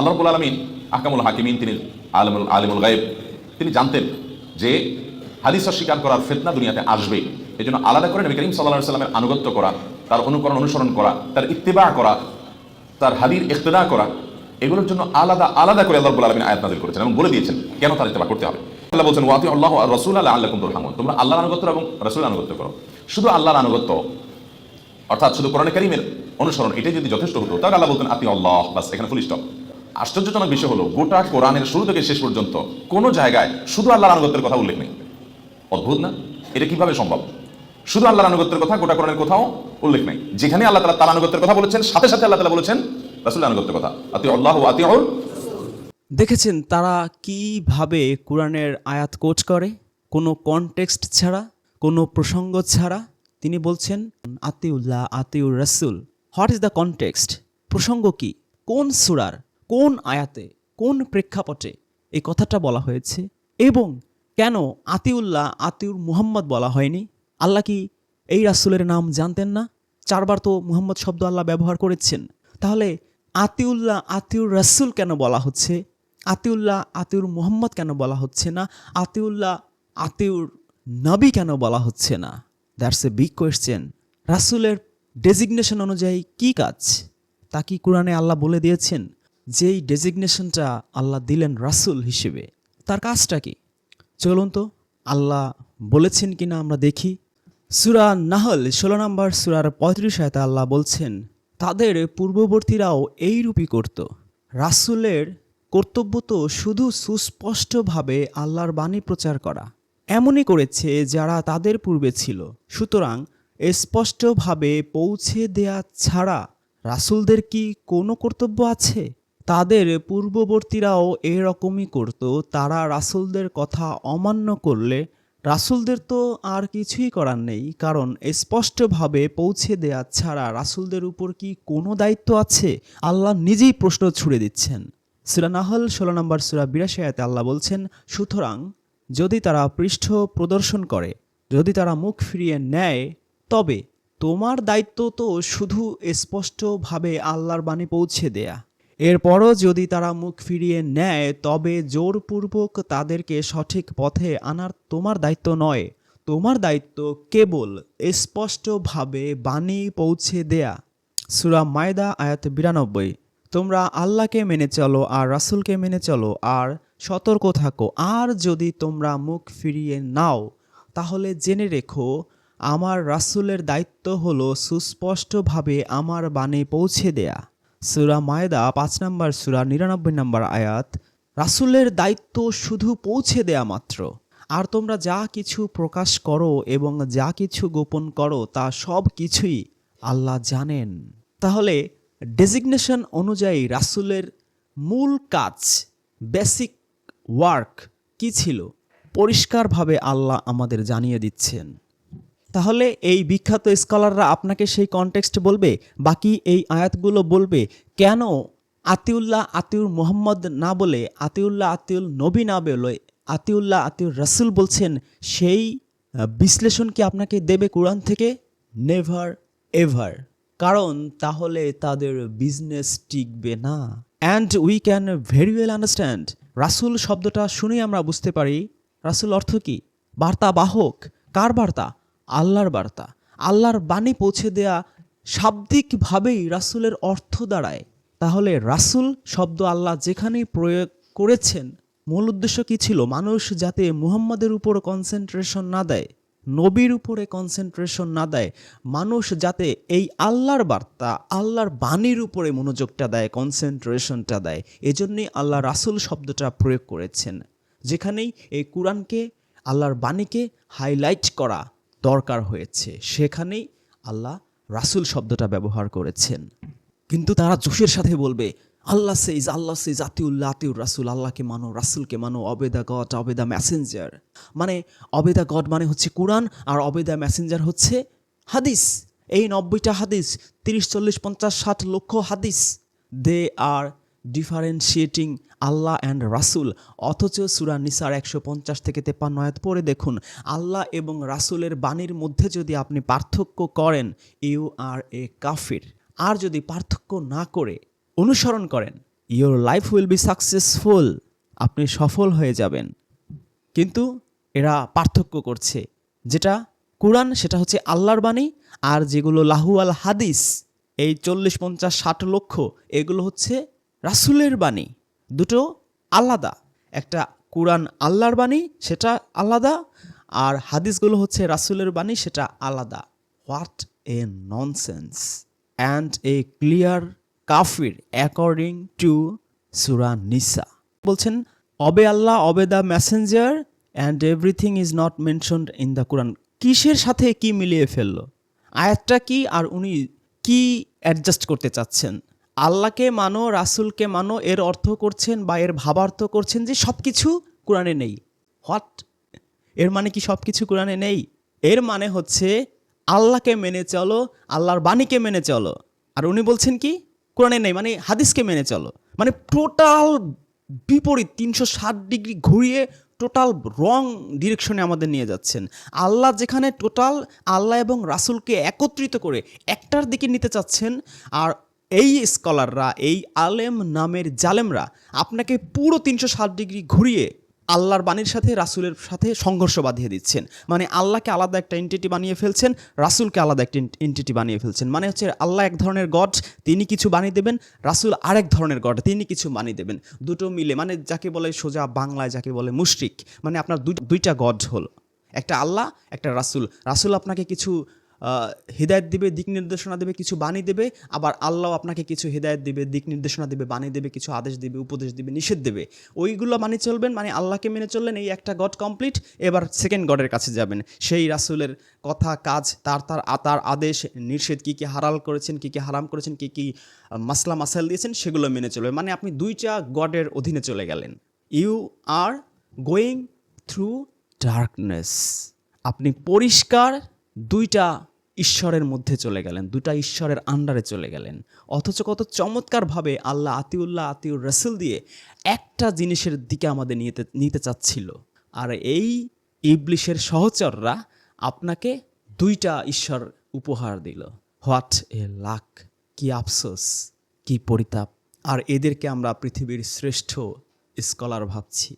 আল্লাহ রবুল আলমিন আহকামুল হাকিমিন, তিনি আলমুল, আলিমুল গায়েব, তিনি জানতেন যে হাদিস অস্বীকার করার ফেতনা দুনিয়াতে আসবে। এই জন্য আলাদা করে নবী করিম সাল্লাহ সাল্লামের আনুগত্য করা, তার অনুকরণ অনুসরণ করা, তার ইত্তেবা করা, তার হাদির ইখতদা করা, এগুলোর জন্য আলাদা আলাদা করে আল্লাহ আলমিন আয়াত নাজিল করেছেন এবং বলে দিয়েছেন কেন তার ইত্তেবা করতে হবে। আল্লাহ বলছেন ওয়াতি আল্লাহ রসুল আল্লাহ আল্লাহ কুমতুর হামুন তোমরা আল্লাহর আনুগত্য এবং রসুল আনুগত্য করো। শুধু আল্লাহর আনুগত্য, অর্থাৎ শুধু কোরআন কারিমের অনুসরণ, এটাই যদি যথেষ্ট হতো, তাহলে আল্লাহ বলতেন আতি আল্লাহ। বাস, এখানে ফুল স্টপ আশ্চর্যজনক বিষয় হলো, গোটা কোরআনের শুরু থেকে শেষ পর্যন্ত কোনো জায়গায় শুধু আল্লাহর আনুগত্যের কথা উল্লেখ নেই। অদ্ভুত না? এটা কীভাবে সম্ভব? শুধু আল্লাহর আনুগত্যের কথা, গোটা কোরআনের কোথাও উল্লেখ নেই। যেখানে আল্লাহ তালা তার আনুগত্যের কথা বলেছেন, সাথে সাথে আল্লাহ তালা বলেছেন রাসুল আনুগত্যের কথা। আতি আল্লাহ আতি দেখেছেন তারা কীভাবে কোরআনের আয়াত কোচ করে? কোনো কনটেক্সট ছাড়া, কোনো প্রসঙ্গ ছাড়া। তিনি বলছেন, আতিউল্লাহ আতিউর রাসুল। হোয়াট ইজ দ্য কনটেক্সট প্রসঙ্গ কি? কোন সুরার? কোন আয়াতে, কোন প্রেক্ষাপটে এই কথাটা বলা হয়েছে এবং কেন আতিউল্লাহ, আতিউর মুহাম্মদ বলা হয়নি? আল্লাহ কি এই রাসুলের নাম জানতেন না? চারবার তো মুহাম্মদ শব্দ আল্লাহ ব্যবহার করেছেন। তাহলে আতিউল্লাহ, আতিউর রাসুল কেন বলা হচ্ছে? আতিউল্লাহ, আতিউর মুহাম্মদ কেন বলা হচ্ছে না? আতিউল্লাহ, আতিউর নবী কেন বলা হচ্ছে না? দ্যাটস এ বিগ কোয়েশ্চেন রাসুলের ডেজিগনেশন অনুযায়ী কি কাজ? তা কি কোরআনে আল্লাহ বলে দিয়েছেন? যেই ডেজিগনেশনটা আল্লাহ দিলেন রাসুল হিসেবে, তার কাজটা কি? চলুন তো, আল্লাহ বলেছেন কিনা আমরা দেখি। সুরা নাহল, ষোলো নম্বর সুরার পঁয়ত্রিশ আয়তে আল্লাহ বলছেন, তাদের পূর্ববর্তীরাও এইরূপই করত। রাসুলের কর্তব্য তো শুধু সুস্পষ্টভাবে আল্লাহর বাণী প্রচার করা। এমনই করেছে যারা তাদের পূর্বে ছিল। সুতরাং স্পষ্টভাবে পৌঁছে দেয়া ছাড়া রাসুলদের কি কোনো কর্তব্য আছে? তাদের পূর্ববর্তীরাও এরকমই করত। তারা রাসুলদের কথা অমান্য করলে রাসুলদের তো আর কিছুই করার নেই, কারণ স্পষ্টভাবে পৌঁছে দেয়া ছাড়া রাসুলদের উপর কি কোনো দায়িত্ব আছে? আল্লাহ নিজেই প্রশ্ন ছুড়ে দিচ্ছেন। সুরা নাহল, ষোলো নম্বর সুরা বিরাশি আয়াতে আল্লাহ বলছেন, সুতরাং যদি তারা পৃষ্ঠ প্রদর্শন করে, যদি তারা মুখ ফিরিয়ে নেয়, তবে তোমার দায়িত্ব তো শুধু স্পষ্টভাবে আল্লাহর বাণী পৌঁছে দেয়া। এরপরও যদি তারা মুখ ফিরিয়ে নেয়, তবে জোরপূর্বক তাদেরকে সঠিক পথে আনার তোমার দায়িত্ব নয়। তোমার দায়িত্ব কেবল স্পষ্টভাবে বাণী পৌঁছে দেয়া। সুরা মায়দা, আয়াত বিরানব্বই। তোমরা আল্লাহকে মেনে চলো আর রাসূলকে মেনে চলো আর সতর্ক থাকো। আর যদি তোমরা মুখ ফিরিয়ে নাও, তাহলে জেনে রেখো, আমার রাসূলের দায়িত্ব হলো সুস্পষ্টভাবে আমার বাণী পৌঁছে দেয়া। সুরা মায়দা, পাঁচ নম্বর সুরা, নিরানব্বই নম্বর আয়াত, রাসূলের দায়িত্ব শুধু পৌঁছে দেয়া মাত্র। আর তোমরা যা কিছু প্রকাশ করো এবং যা কিছু গোপন করো, তা সব কিছুই আল্লাহ জানেন। তাহলে, ডেজিগনেশন অনুযায়ী রাসূলের মূল কাজ, বেসিক ওয়ার্ক কি ছিল? পরিষ্কারভাবে আল্লাহ আমাদের জানিয়ে দিচ্ছেন। তাহলে এই বিখ্যাত স্কলাররা আপনাকে সেই কনটেক্সট বলবে? বাকি এই আয়াতগুলো বলবে, কেন আতিউল্লাহ আতিউর মোহাম্মদ না বলে, আতিউল্লাহ আতিউল নবী না বলে, আতিউল্লাহ আতিউর রাসুল বলছেন, সেই বিশ্লেষণ কি আপনাকে দেবে কোরআন থেকে? নেভার এভার কারণ তাহলে তাদের বিজনেস টিকবে না। And we can very well understand রাসুল শব্দটা শুনেই আমরা বুঝতে পারি। রাসুল অর্থ কি? বার্তা বাহক। কার বার্তা? আল্লাহর বার্তা, আল্লাহর বাণী পৌঁছে দেয়া শাব্দিকভাবেই রাসুলের অর্থ দাঁড়ায়। তাহলে রাসুল শব্দ আল্লাহ যেখানেই প্রয়োগ করেছেন, মূল উদ্দেশ্য কি ছিল? মানুষ যাতে মুহাম্মাদের উপর কনসেন্ট্রেশন না দেয়, নবীর উপরে কনসেন্ট্রেশন না দেয়, মানুষ যাতে এই আল্লাহর বার্তা, আল্লাহর বাণীর উপরে মনোযোগটা দেয় কনসেন্ট্রেশনটা দেয়, এজন্যই আল্লাহ রাসুল শব্দটা প্রয়োগ করেছেন। যেখানেই এই কোরআনকে, আল্লাহর বাণীকে হাইলাইট করা দরকার হয়েছে। সেখানেই আল্লাহ রাসুল শব্দটা ব্যবহার করেছেন। কিন্তু তারা জোশের সাথে বলবে, আল্লাহ সেইজ আল্লাহ সেইজ আতিউল্লাহ আতিউর রাসুল, আল্লাহকে মানো, রাসুলকে মানো, অবেদা গড, অবেদা ম্যাসেঞ্জার মানে অবেদা গড মানে হচ্ছে কোরআন, আর অবেদা ম্যাসেঞ্জার হচ্ছে হাদিস। এই নব্বইটা হাদিস, তিরিশ, চল্লিশ, পঞ্চাশ, ষাট লক্ষ হাদিস দে আর ডিফারেন্সিয়েটিং আল্লাহ অ্যান্ড রাসুল অথচ সুরা নিসার একশো পঞ্চাশ থেকে তেপান্ন আয়াত পরে দেখুন, আল্লাহ এবং রাসুলের বাণীর মধ্যে যদি আপনি পার্থক্য করেন, ইউ আর এ কাফির। আর যদি পার্থক্য না করে, অনুসরণ করেন your life will be successful, আপনি সফল হয়ে যাবেন। কিন্তু এরা পার্থক্য করছে, যেটা কোরআন, সেটা হচ্ছে আল্লাহর বাণী, আর যেগুলো লাহু আল হাদিস, এই চল্লিশ পঞ্চাশ ষাট লক্ষ, এগুলো হচ্ছে রাসুলের বাণী দুটো আলাদা। একটা কোরআন আল্লাহর বাণী, সেটা আলাদা, আর হাদিসগুলো হচ্ছে রাসুলের বাণী, সেটা আলাদা। What a nonsense and a clear কাফির অ্যাকর্ডিং টু সুরা নিসা বলছেন, obey Allah, obey the messenger and everything is not mentioned in the Quran কিসের সাথে কি মিলিয়ে ফেলল? আয়াতটা কি, আর উনি কি অ্যাডজাস্ট করতে চাচ্ছেন? আল্লাহকে মানো, রাসুলকে মানো, এর অর্থ করছেন বা এর ভাবার্থ করছেন যে সব কিছু কোরআনে নেই। হোয়াট এর মানে কি সব কিছু কোরআনে নেই? এর মানে হচ্ছে আল্লাহকে মেনে চলো, আল্লাহর বাণীকে মেনে চলো। আর উনি বলছেন কি? কোরআনে নেই মানে হাদিসকে মেনে চলো। মানে টোটাল বিপরীত, তিনশো ষাট ডিগ্রি ঘুরিয়ে টোটাল রং ডিরেকশনে আমাদের নিয়ে যাচ্ছেন। আল্লাহ যেখানে টোটাল, আল্লাহ এবং রাসুলকে একত্রিত করে একটার দিকে নিতে চাচ্ছেন, আর এই স্কলাররা, এই আলেম নামের জালেমরা আপনাকে পুরো তিনশো ষাট ডিগ্রি ঘুরিয়ে আল্লাহর বাণীর সাথে, রাসুলের সাথে সংঘর্ষ বাঁধিয়ে দিচ্ছেন। মানে আল্লাহকে আলাদা একটা এন্টিটি বানিয়ে ফেলছেন, রাসুলকে আলাদা একটা এন্টিটি বানিয়ে ফেলছেন। মানে হচ্ছে আল্লাহ এক ধরনের গড, তিনি কিছু বানিয়ে দেবেন, রাসুল আরেক ধরনের গড, তিনি কিছু বানিয়ে দেবেন। দুটো মিলে মানে যাকে বলে সোজা বাংলায় যাকে বলে মুশরিক মানে আপনার দুই- দুইটা গড হল। একটা আল্লাহ, একটা রাসুল। রাসুল আপনাকে কিছু হৃদায়ত দিবে, দিক নির্দেশনা দেবে, কিছু বাণী দেবে, আবার আল্লাহ আপনাকে কিছু হৃদায়ত দিবে, দিক নির্দেশনা দেবে, বাণী দেবে, কিছু আদেশ দিবে, উপদেশ দিবে, নিষেধ দেবে। ওইগুলো মানি চলবেন মানে আল্লাহকে মেনে চললেন, এই একটা গড কমপ্লিট এবার সেকেন্ড গডের কাছে যাবেন। সেই রাসুলের কথা, কাজ, তার তার তার আদেশ, নিষেধ, কী কী হারাল করেছেন, কী কী হারাম করেছেন, কী কী মাসলা মাসাল দিয়েছেন, সেগুলো মেনে চলবে মানে আপনি দুইটা গডের অধীনে চলে গেলেন। You are going through darkness আপনি পরিষ্কার দুইটা ঈশ্বরের মধ্যে চলে গেলেন, দুটা ঈশ্বরের আন্ডারে চলে গেলেন। অথচ কত চমৎকারভাবে আল্লাহ আতিউল্লাহ আতিউর রসুল দিয়ে একটা জিনিসের দিকে আমাদের নিতে নিতে চাচ্ছিল। আর এই ইবলিশের সহচররা আপনাকে দুইটা ঈশ্বর উপহার দিল। হোয়াট এ লাক, কি আফসোস, কি পরিতাপ। আর এদেরকে আমরা পৃথিবীর শ্রেষ্ঠ স্কলার ভাবছি।